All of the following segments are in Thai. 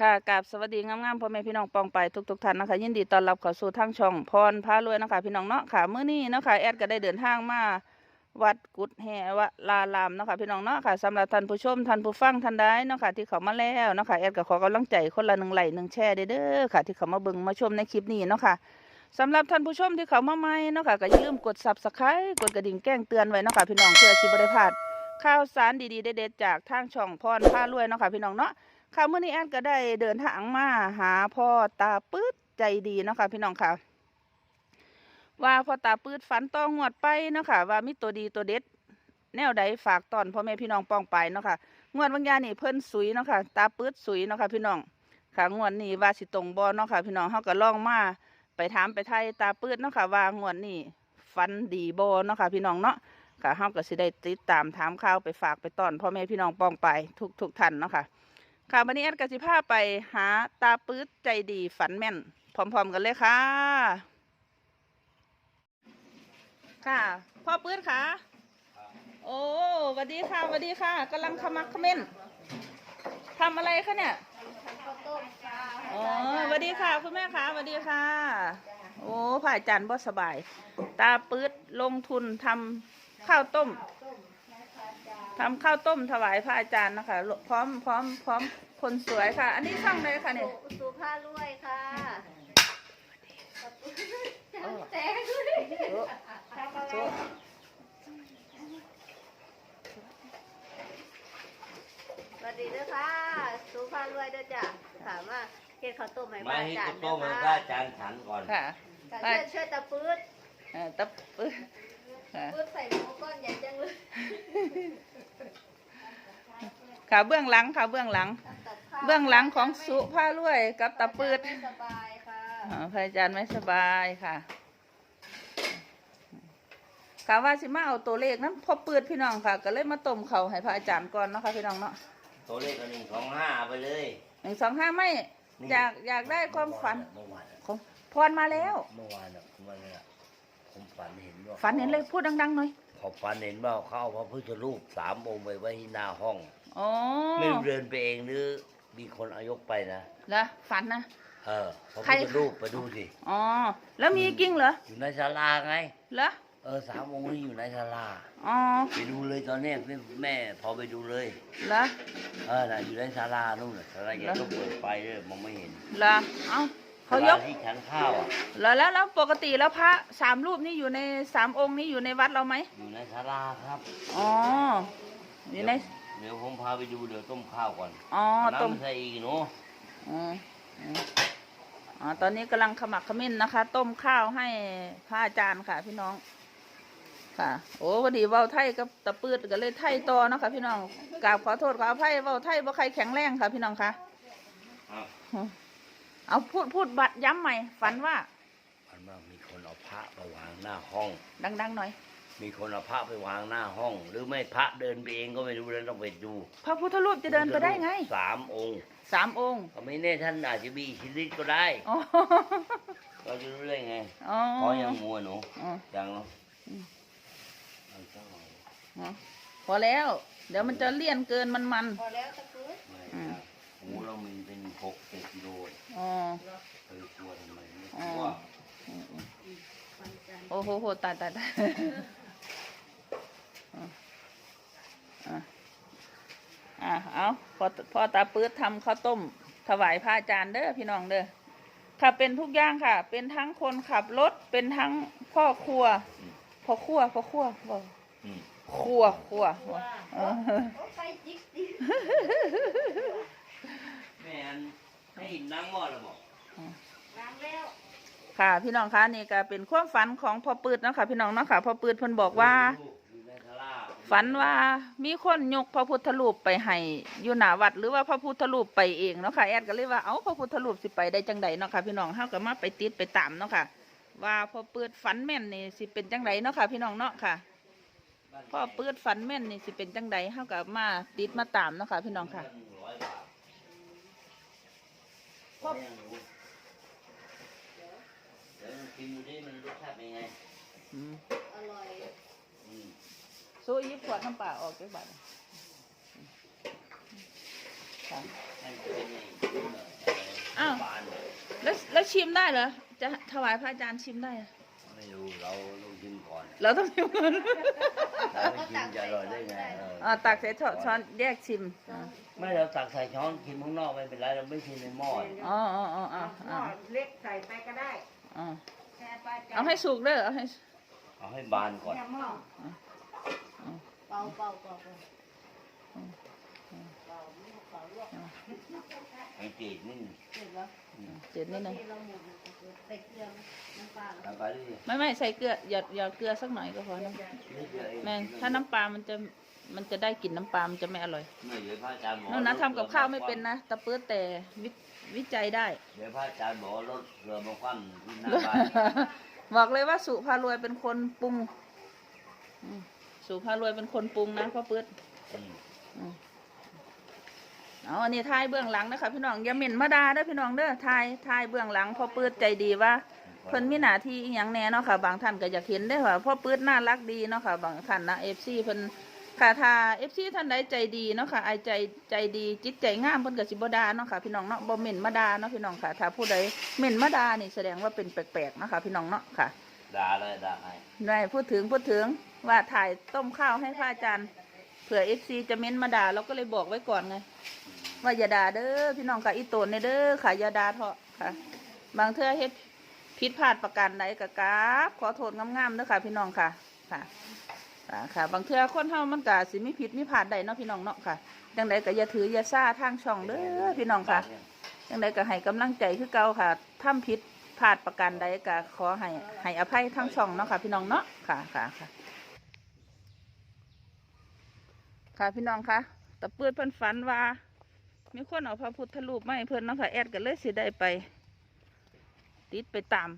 ค่ะกราบสวัสดีงามๆพ่อแม่พี่น้องปองไปทุกๆท่านนะคะ ยินดีต้อนรับเข้าสู่ทางช่องพรพารวยนะคะพี่น้องเนาะค่ะเมื้อนี้เนาะค่ะแอดก็ได้เดินทางมาวัดกุดแหวะลารามเนาะค่ะพี่น้องเนาะค่ะสำหรับท่านผู้ชมท่านผู้ฟังท่านใดเนาะค่ะที่เขามาแล้วเนาะค่ะแอดก็ขอกำลังใจคนละหนึ่งไลค์หนึ่งแชร์เด้อค่ะ ที่เขามาเบิ่งมาชมในคลิปนี้เนาะค่ะสำหรับท่านผู้ชมที่เขามาใหม่เนาะค่ะก็อย่าลืมกด Subscribe กดกระดิ่งแจ้งเตือนไว้เนาะค่ะพี่น้องเพื่อสิบ่ได้พลาดข่าวสารดีๆเด็ดๆจากทางช่องพรพารวยเนาะค่ะพี่น้องเนาะ ค่ะเมื่อนี้แอนก็ได้เดินทางมาหาพ่อตาปื๊ดใจดีเนาะค่ะพี่น้องค่ะ ว่าพ่อตาปื๊ดฝันต้องงวดไปเนาะค่ะว่ามีตัวดีตัวเด็ด แนวใดฝากตอนพ่อแม่พี่น้องปองไปเนาะค่ะงวดบางยานี่เพิ่นสุยเนาะค่ะตาปื๊ดสุยเนาะค่ะพี่น้องค่ะงวดนี้ว่าสิตรงบอเนาะค่ะพี่น้องเฮาก็ล่องมาไปถามไปไทยตาปื๊ดเนาะค่ะว่างวดนี้ฝันดีบอเนาะค่ะพี่น้องเนาะค่ะเฮาก็สิได้ติดตามถามข่าวไปฝากไปตอนพ่อแม่พี่น้องปองไปทุกทุกท่านเนาะค่ะ ค่ะวันนี้แอดกสิภาไปหาตาปื๊ดใจดีฝันแม่น พร้อมๆกันเลยค่ะ ค่ะ พ่อปื๊ดค่ะ โอ้สวัสดีค่ะสวัสดีค่ะกำลังขมักเขม้นทำอะไรคะเนี่ยอ๋อสวัสดีค่ะ คุณแม่ค่ะสวัสดีค่ะ โอ้ผ่ายจันบ่สบาย ตาปื๊ดลงทุนทำข้าวต้ม ทำข้าวต้มถวายพระอาจารย์นะคะ พร้อมพร้อมพร้อมคนสวยค่ะ อันนี้ช่องไหนคะเนี่ย สุภาพรวยค่ะโอ้แตกโอ้ทำอะไรโอ้สวัสดีด้วยค่ะสุภาพรวยด้วยจ้ะถามว่าเฮ็ดข้าวต้มให้มาบ้านให้จานข้าวต้มนะให้คะพระอาจารย์ฉันก่อนค่ะช่วยช่วยตะปื๊ด เอ่อตะปื๊ด ค่ะปื๊ดใส่หมูก้อนใหญ่จังเลยค่ะเบื้องหลังค่ะเบื้องหลังตัดข้าวเบื้องหลังของสุภาพรวยกับตะปื๊ดไม่สบายค่ะอ๋อพระอาจารย์ไม่สบายค่ะค่ะว่าสิมาเอาตัวเลขนั้นพอปืดพี่น้องค่ะ ก็เลยมาต้มเขาวให้พระอาจารย์ก่อนเนาะค่ะพี่น้องเนาะตัวเลขอันหนึ่งสองห้าเอาไปเลยหนึ่งสองห้าไม่นี่อยากอยากได้ความฝันเมื่อวานอะของพรมาแล้ว เมื่อวานอะมันอะผม ฝันเห็นว่าฝันเห็นเลยพูดดังๆหน่อยเขาฝันเห็นว่าเขาเอาพระพุทธรูปสามองค์ไปไว้ที่หน้าห้องอ๋อไม่รู้เดินไปเองหรือมีคนเอายกไปนะแล้วฝันนะเออพระใครพุทธรูปไปดูสิอ๋อแล้วมีจริงเหรออยู่ในศาลาไงเหรอเออสามองค์นี้อยู่ในศาลาอ๋อไปดูเลยตอนเนี้ยแม่พอไปดูเลยเหรอเออน่ะอยู่ในศาลานู่นน่ะศาลาใหญ่ก็เปิดไฟด้วยมองไม่เห็นเหรอเอ้า เขายกศลที่ฉันข้าวอะเหรอแล้วแล้วปกติแล้วพระสามรูปนี่อยู่ในสามองค์นี้อยู่ในวัดเราไหมอยู่ในศาลาครับอ๋ออยู่ในเดี๋ยวผมพาไปดูเดี๋ยวต้มข้าวก่อนอ๋อเอาต้มน้ำใส่อีกเนาะอ๋ออ๋ออ๋อตอนนี้กำลังขมักเขม้นนะคะ ต้มข้าวให้พระอาจารย์ค่ะ พี่น้อง ค่ะ โอ้พอดีเว้าไทยกับตะปืดก็เลยไทยต่อเนาะค่ะพี่น้องกราบขอโทษขออภัยเว้าไทยบ่ใครแข็งแรงค่ะ พี่น้องค่ะอ้าว เอาพูดพูดบัตรย้ำใหม่ ฝันว่ามันว่ามีคนเอาพระไปวางหน้าห้อง ดังๆหน่อย มีคนเอาพระไปวางหน้าห้อง หรือไม่พระเดินไปเองก็ไม่รู้แล้วต้องไปดูพระพุทธรูปจะเดินไปได้ไงสามองค์สามองค์ก็ไม่แน่ท่านอาจจะมีอิทธิฤทธิ์ก็ได้อ๋อเราจะรู้ได้ไงอ๋อเพราะยังมัวหนูอ๋อยังเนาะอืมเอาเจ้าหน่อยอ๋อพอแล้ว เดี๋ยวมันจะเลี่ยนเกินมันมันพอแล้วตะปื๊ดไม่อืมครับ หมูเรามีเป็นหกเจ็ดกิโลๆอ๋อไปกลัวทำไมไม่อ๋กอลัววันจันทร์โอ้โหโหตายตายตายอะอะอะเอาพอพอตาปื๊ดทำข้าวต้ม ถวายพระอาจารย์เด้อพี่น้องเด้อค่ะเป็นทุกอย่างค่ะ เป็นทั้งคนขับรถ เป็นทั้งพ่อครัวพ่อครัวพ่อครัวบอกอืมครัวครัวเออ โอ้ไปจิกดิแม่ อันให้หินล้างหม้อแล้วบอกล้างแล้วค่ะ พี่น้องคะนี่ก็เป็นความฝันของพ่อปืดเนาะค่ะพี่น้องเนาะค่ะพ่อปืดเพิ่นบอกว่าอยู่ในศาลาฝันว่ามีคนยกพระพุทธรูปไปให้อยู่หน้าวัด หรือว่าพระพุทธรูปไปเองเนาะค่ะแอดก็เลยว่าเอ้าพระพุทธรูปสิไปได้จังใดเนาะค่ะพี่น้องเฮาก็มาไปติดไปตามเนาะค่ะ ว่าพ่อปืดฝันแม่นนี่สิเป็นจังใดเนาะค่ะพี่น้องเนาะค่ะพ่อปืดฝันแม่นนี่สิเป็นจังใดเฮาก็มาติดมาตามเนาะค่ะพี่น้องค่ะ พ่อผมยังรู้เดี๋ยวลองชิมดูดิมันรสชาติเป็นไง อืมอร่อยอืมสู้ยิบขวดน้ำเปล่าออกจากบัตรค่ะค่ะนั่นเป็นไงอ้าวบานแล้วแล้วชิมได้เหรอ จะถวายพระอาจารย์ชิมได้เหรอไม่รู้เราลงชิม ก่อนเราต้องชิมก่อนเราไม่ชิมจะอร่อยได้ไงเอออ่าตักใส่ช้อนช้อนแยกชิมอ่าไม่เราตักใส่ช้อนชิมข้างนอกไม่เป็นไรเราไม่ชิมในหม้ออ๋ออ๋ออ๋ออ๋อหม้อเล็กใส่ไปก็ได้อ๋อแค่ปลาจัเอาให้สุกเด้อเอาให้เอาให้บานก่อนเนี่ยหม้อเป่าเป่าเป่าเป่าให้จืดนิดเสร็จแล้วเจ็ดนิดนึงที่เราหมดใส่เกลือน้ำปลาทำไปดิไม่ไม่ใส่เกลือหยอดหยอดเกลือสักหน่อยก็พอนะนิดเดียวเองแม่งถ้าน้ำปลามันจะมันจะได้กลิ่นน้ำปลามันจะไม่อร่อยไม่เดี๋ยวพระอาจารย์บอกนู่นนะทำกับข้าวไม่เป็นนะตะเปื้อแต่วิวิจัยได้ เดี๋ยวพระอาจารย์บอกว่ารถเรือมาคว่ำที่หน้าบ้านบอกเลยว่าสุภารวยเป็นคนปรุงอืมสุภารวยเป็นคนปรุงนะพ่อปื๊ดอืม อืมเอาอันนี้ทายเบื้องหลังนะคะพี่น้องอย่าหมิ่นมาดาเด้อพี่น้องเด้อทายทายเบื้องหลังพ่อปื๊ดใจดีว่าเพิ่นมีหน้าที่อหย่างแน่เนาะค่ะบางท่านก็อยากเห็นได้อว่าพ่อปื๊ดน่ารักดีเนาะค่ะบางท่านนะเอฟซีเพิ่นค่ะถ้าเอฟซีท่านใดใจดีเนาะค่ะไอใจใจดีจิตใจงามเพิ่นก็สิบ่ด่าเนาะค่ะพี่น้องเนาะบ่หมิ่นมาดาเนาะพี่น้องค่ะถ้าผู้ใดหมิ่นมาดานี่แสดงว่าเป็นแปลกๆเนาะค่ะพี่น้องเนาะค่ะ ด่าเลยด่าให้ได้พูดถึงพูดถึงว่าถ่ายต้มข้าวให้พระอาจารย์เผื่อเอฟซีจะเม้นมาด่าเราก็เลยบอกไว้ก่อนไง ว่าอย่าด่าเด้อพี่น้องค่ะอีโตนในเด้อค่ะอย่าด่าเถอะค่ะ บางเทื่อเฮ็ดผิดพลาดประการใดกะกราบขอโทษงามๆเด้อค่ะ พี่น้องค่ะค่ะค่ะ บางเทื่อคนเฮามันก็สิมีผิดมีพลาดใดเนาะพี่น้องเนาะค่ะจังใดก็อย่าถืออย่าซ่าทางช่องเด้อพี่น้องค่ะยังไดก็ให้กำลังใจคือเก่าค่ะทำผิดพลาดประการใดก็ขอให้ให้อภัยทั้งช่องเนาะค่ะ พี่น้องเนาะค่ะค่ะค่ะค่ะพี่น้องคะตะเปื้อนเพิ่นฝันว่า มีคนเอาพระพุทธรูปมาให้เพิ่อนเนาะค่ะแอดก็เลยสิได้ไป ติดไปตาม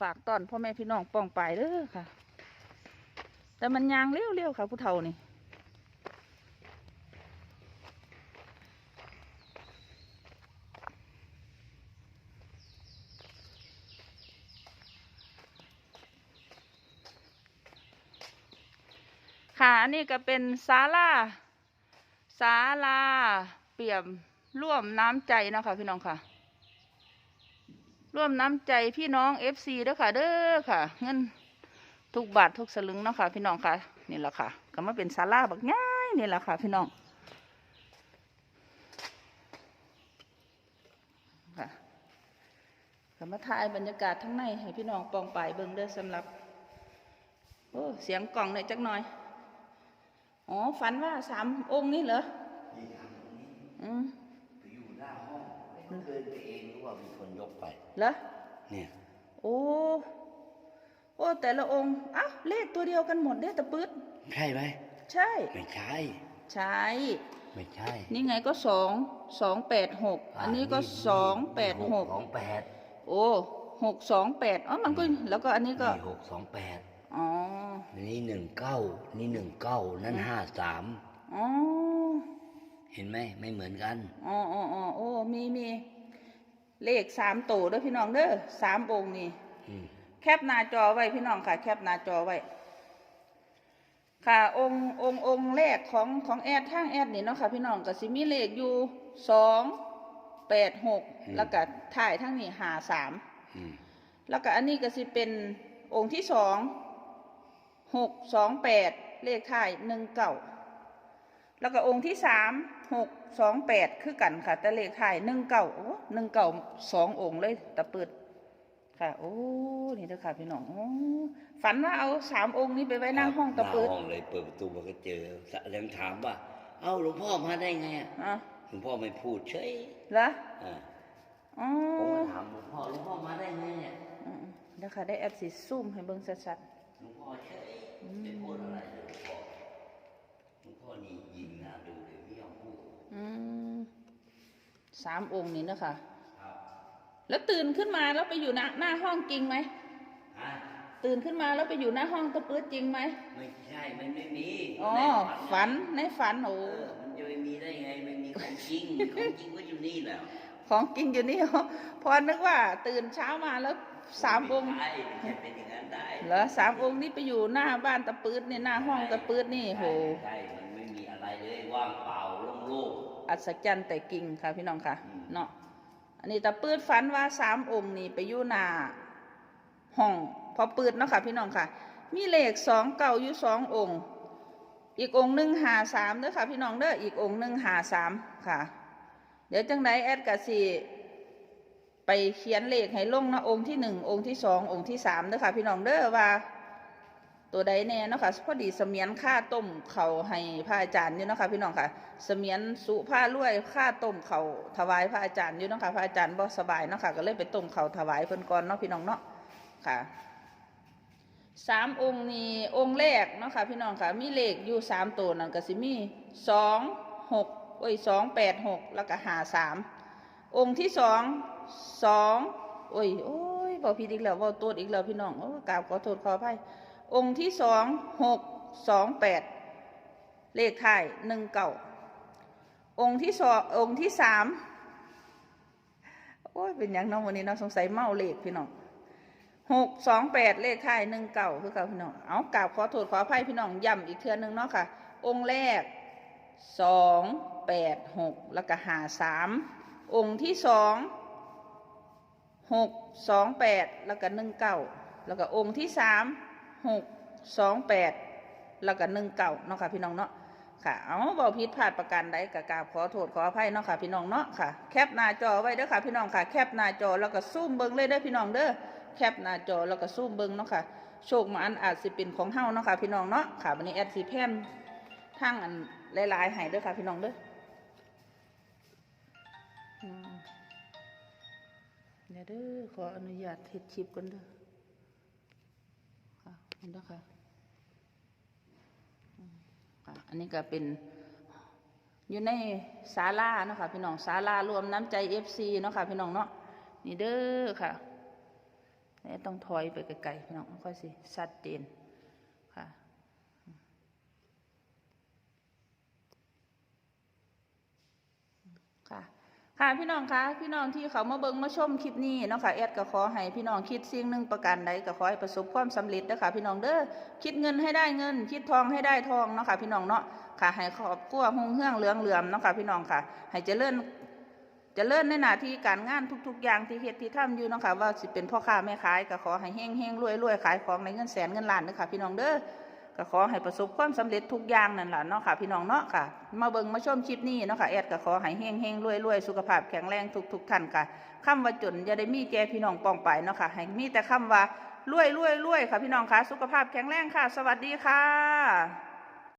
ฝากตอนพ่อแม่พี่น้องป้องไปเด้อค่ะ แต่มันยางเร็วๆค่ะผู้เฒ่านี่ค่ะ อันนี้ก็เป็นศาลาศาลาเปี่ยม ร่วมน้ำใจนะคะพี่น้องค่ะ ร่วมน้ำใจพี่น้องเอฟซีด้อค่ะ เด้อค่ะ เงินทุกบาททุกสลึงนะคะพี่น้องค่ะนี่แหละค่ะ ก็มาเป็นศาลาบักง่ายนี่แหละค่ะ พี่น้องค่ะก็มาถ่ายบรรยากาศทั้งในให้พี่น้องปองปายเบิ่งเด้อสำหรับโอ้เสียงกล่องหน่อยจักหน่อยอ๋อฝันว่าสามองค์นี่เหรออืม ห้องเดินไปเองหรือว่ามีคนยกไปเหรอเนี่ยโอ้โอ้แต่ละองค์อ้าวเลขตัวเดียวกันหมดเด้อตะปืดใช่ไหมใช่ ไม่ใช่ใช่ไม่ใช่ นี่ไงก็สองสองแปดหกอันนี้ก็สองแปดหกสองแปดโอ้หกสองแปดอ๋อมันก็แล้วก็อันนี้ก็นี่หกสองแปดอ๋อนี่หนึ่งเก้านี่หนึ่งเก้านั่นห้าสามอ๋อ เห็นไหมไม่เหมือนกันอ๋ออ๋ออ๋อโอ้มีมีเลขสามตัวเด้อพี่น้องเด้อสามองค์นี่อืมแคปหน้าจอไว้พี่น้องค่ะ แคปหน้าจอไว้ ค่ะ องค์องค์องค์แรกของของแอดทางแอดนี่เนาะค่ะ พี่น้องก็สิมีเลขอยู่สองแปดหกแล้วก็ถ่ายทั้งนี้หาสามอืมแล้วก็อันนี้ก็สิเป็นองค์ที่สองหกสองแปดเลขถ่ายหนึ่งเก่าแล้วก็องค์ที่สาม หกสองแปดคือกันค่ะ แต่เลขถ่ายหนึ่งเก่าโอ้หนึ่งเก่าสององค์เลยตะเปิดค่ะ โอ้นี่เด้อค่ะพี่น้องโอ้ฝันว่าเอาสามองค์นี้ไปไว้หน้าห้องตะเปิดหน้าห้องเลยเปิดประตูมาก็เจอแล้วถามว่า เอ้าหลวงพ่อมาได้ไงอะอะหลวงพ่อไม่พูดเฉยเหรออ่าอ๋อผมก็ถามหลวงพ่อหลวงพ่อมาได้ไงเนี่ยอืมเดี๋ยวค่ะได้แอปสีซูมให้เบิ่งชัดหลวงพ่อเฉยไม่พูดอะไร สามองค์นี้นะคะครับแล้วตื่นขึ้นมาแล้วไปอยู่หน้าหน้าห้องจริงไหมฮะตื่นขึ้นมาแล้วไปอยู่หน้าห้องตะเปิดจริงไหมไม่ใช่ มันไม่มีอ๋อในฝันในฝันโอ้เออมันจะไม่มีได้ไงมันมีของจริงของจริงก็อยู่นี่แหละของจริงอยู่นี่เหรอพอนึกว่า ตื่นเช้ามาแล้วสามองค์ใช่ไม่ใช่เป็นอย่างนั้นได้เหรอสามองค์นี้ไปอยู่หน้าบ้านตะปืดนี่หน้าห้องตะปืดนี่โหใช่มันไม่มีอะไรเลยว่างเปล่าโล่ง อัศจรรย์แต่กิ่งค่ะพี่น้องค่ะเนาะอันนี้ตาปืดฝันว่าสามองค์นี่ไปอยู่หน้าห้องพอปืดเนาะค่ะพี่น้องค่ะ มีเลขสองเก่าอยู่สององค์ อีกองค์หนึ่งหาสามเด้อค่ะพี่น้องเด้ออีกองค์หนึ่งหาสามค่ะ เดี๋ยวจังไดแอดกะสิไปเขียนเลขให้ลงนะองค์ที่หนึ่งองค์ที่สององค์ที่สามเด้อค่ะพี่น้องเด้อว่า ตัวใดแน่เนาะค่ะพอดีเสมียนค่าต้มเขาให้พระอาจารย์อยู่เนาะค่ะพี่น้องค่ะ เสมียนสุผ้ารวยค่าต้มเขาถวายพระอาจารย์อยู่เนาะค่ะพระอาจารย์บ่สบายเนาะค่ะก็เลยไปต้มเขาถวายเพิ่นก่อนเนาะพี่น้องเนาะค่ะสามองค์นี้องค์แรกเนาะค่ะพี่น้องค่ะมีเลขอยู่สามตัวนั่นก็สิมีสองหกโอ้ยสองแปดหกแล้วก็หาสามองค์ที่สองสองโอ้ยโอ้ยบอกผิดอีกแล้วบอกตัวอีกแล้วพี่น้องโอ้กราบขอโทษขออภัย องค์ที่สองหกสองแปดเลขท้ายหนึ่งเก่าองค์ที่สององค์ที่สามโอ้ยเป็นอย่างน้องวันนี้เนาะสงสัยเมาเลขพี่น้องหกสองแปดเลขท้ายหนึ่งเก่าคือเก่าพี่น้องเอากราบขอโทษขออภัยพี่น้องย้ำอีกเทือนึงเนาะค่ะ องค์แรกสองแปดหกแล้วก็หาสามองค์ที่สองหกสองแปดแล้วก็หนึ่งเก้าแล้วก็องค์ที่สาม หกสองแปดแล้วก็หนึ่งเก่าเนาะค่ะพี่น้องเนาะค่ะ เอาเบาผิดพลาดประการใดกกราบขอโทษขออภัยเนาะค่ะพี่น้องเนาะค่ะ แคปหน้าจอไว้เด้อค่ะพี่น้องค่ะ แคปหน้าจอแล้วก็ซูมเบิ้งเลยเด้อพี่น้องเด้อ แคปหน้าจอแล้วก็ซูมเบิ้งเนาะค่ะ โชคมาอันอาจสิเป็นของเฮาเนาะค่ะพี่น้องเนาะค่ะวันนี้แอดสีแพนทางอันหลายๆให้เด้อค่ะพี่น้องเด้อเดี๋ยวเด้อขออนุญาตเฮ็ดคลิปก่อนเด้อ นแล้วค่ะอืมค่ะอันนี้ก็เป็นอยู่ในศาลาเนาะค่ะพี่น้องศาลารวมน้ำใจเอฟซีเนาะค่ะพี่น้องเนาะนี่เด้อค่ะแล้วต้องถอยไปไกลๆพี่น้องค่อยสิชัดเจนค่ะค่ะ ค่ะพี่น้องคะพี่น้องที่เขามาเบิ่งมาชมคลิปนี้เนาะค่ะแอดก็ขอให้พี่น้องคิดสิ่งหนึ่งประการใดก็ขอให้ประสบความสำเร็จนะคะพี่น้องเด้อคิดเงินให้ได้เงิน คิดทองให้ได้ทองเนาะค่ะพี่น้องเนาะค่ะให้ครอบครัวหงเฮืองเหลืองเหลื่อมเนาะค่ะพี่น้องค่ะ ให้เจริญเจริญในหน้าที่การงานทุก ๆ อย่างที่เฮ็ดที่ทำอยู่เนาะค่ะว่าสิเป็นพ่อค้าแม่ขายก็ขอให้เฮงเฮงรวยรวยขายของในเงินแสนเงินล้านเด้อค่ะพี่น้องเด้อ ก็ขอให้ประสบความสำเร็จทุกอย่างนั่นแหละเนาะค่ะ พี่น้องเนาะค่ะ มาเบิ่งมาชมคลิปนี้เนาะค่ะแอดก็ขอให้เฮงเฮงรวยรวยสุขภาพแข็งแรงทุกทุกๆท่านค่ะคำว่าจนอย่าได้มีแก่พี่น้องปองไปเนาะค่ะให้มีแต่คำว่ารวยรวยรวยค่ะพี่น้องค่ะ สุขภาพแข็งแรงค่ะ สวัสดีค่ะ